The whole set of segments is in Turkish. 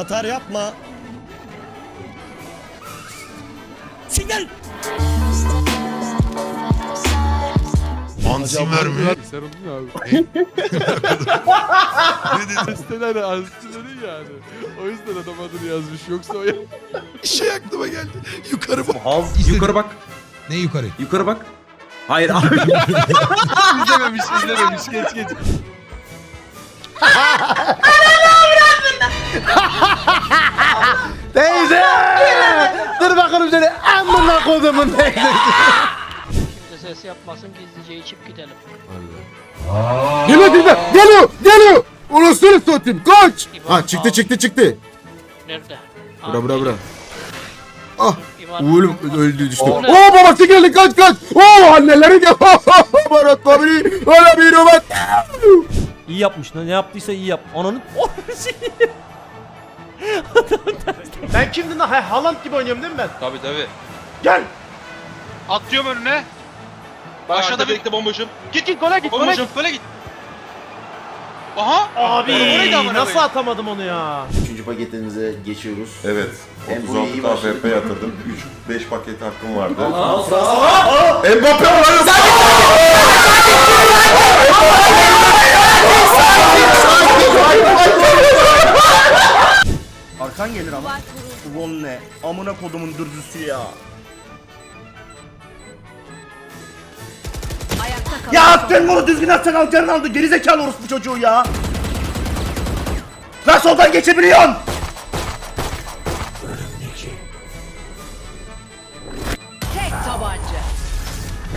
atar yapma. Siktir. Ansim vermiyor. Sen oldun ya abi. Besteler ansileri yani. O yüzden adam adını yazmış. Yoksa o Şey aklıma geldi. Yukarı bak. Yukarı bak. Ne yukarı? Yukarı bak. Hayır abi. izlememiş, izlememiş. Geç geç. Teyze! Dur bakalım seni amına kodumun teyze. Kimse ses yapmasın gizlice içip gidelim. Geliyor teyze! Geliyor! Geliyor! Ulusunu satayım kaç! Ha çıktı çıktı çıktı. Nerede? Bura bura bura. Ah! Oğlum öldü düştü. Oo babası geldi kaç kaç! Oo anneleri gel! Barat babiri! Öyle bir roman! İyi yapmış ne yaptıysa iyi yap. Ananı Ben kimdim lan? Ha, Haaland gibi oynuyorum değil mi ben? Tabii tabii. Gel! Atlıyorum önüne. Aşağıda bekle bomboşum. Git git gole git gole Bomboşum git. böyle git. Aha. Abi amına nasıl koyayım. atamadım onu ya? Üçüncü paketimize geçiyoruz. Evet. Hem bu 36 iyi başladı. KFP yatırdım. 3-5 paket hakkım vardı. Mbappe var Arkan gelir ama. Ulan ne? Amına kodumun dürzüsü ya. Ya attın bunu düzgün atsan alacağını aldı. Gerizekalı orospu çocuğu ya. Lan soldan geçebiliyorsun.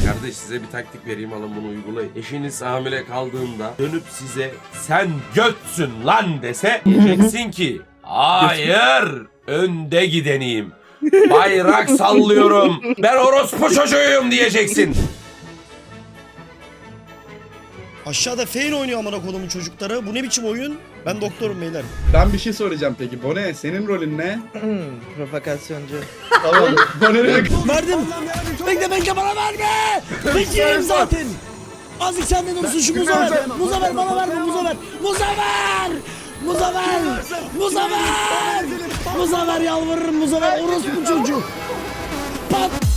Kardeş size bir taktik vereyim alın bunu uygulayın. Eşiniz hamile kaldığında dönüp size sen götsün lan dese diyeceksin ki hayır önde gideneyim. Bayrak sallıyorum. Ben orospu çocuğuyum diyeceksin. Aşağıda Feyn oynuyor amına kodumun çocukları. Bu ne biçim oyun? Ben doktorum beyler. Ben bir şey soracağım peki. Bone senin rolün ne? Provokasyoncu. Tamam. Bone'nin Verdim. Bekle bekle bana verme. Beklerim zaten. Azıcık senden olsun şu muza ver. Muza ver bana verme muza ver. Muza ver. Muza ver. Muza ver. Muza ver yalvarırım muza ver. Orospu çocuğu. Pat.